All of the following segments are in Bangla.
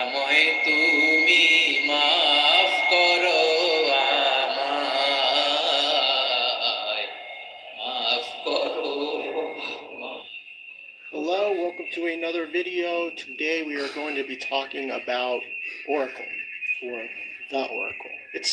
দয়াময় তুমি মাফ করো আমায় মাফ করো আমায়। Hello, welcome to another video. Today we are going to be talking about Oracle, or the Oracle. It's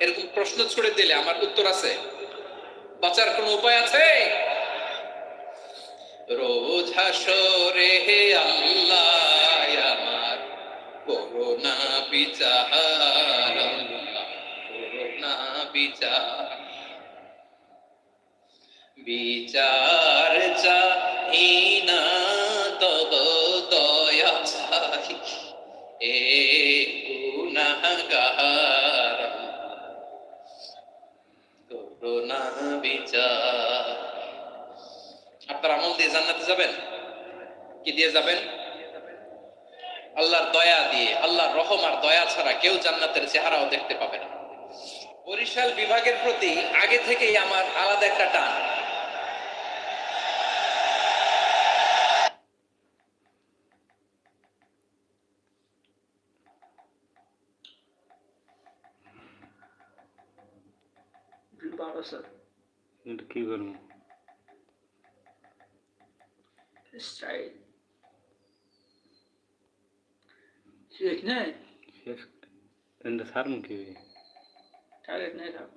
এরকম প্রশ্ন ছুড়ে দিলে আমার উত্তর আছে। বাঁচার কোন উপায় আছে? রোজ হাসরে হে আল্লাহ, আমার করোনা বিচার করোনা বিচার। বিচার আপনার আমল দিয়ে জান্নাতে যাবেন? কি দিয়ে যাবেন? আল্লাহর দয়া দিয়ে, আল্লাহর রহম আর দয়া ছাড়া কেউ জান্নাতের চেহারাও দেখতে পাবে না। বরিশাল বিভাগের প্রতি আগে থেকেই আমার আলাদা একটা টান। বারো স্যার এটা কি করব স্টাইল শেখ নেই শেষ এটা সারম কি টার্গেট নেই থাক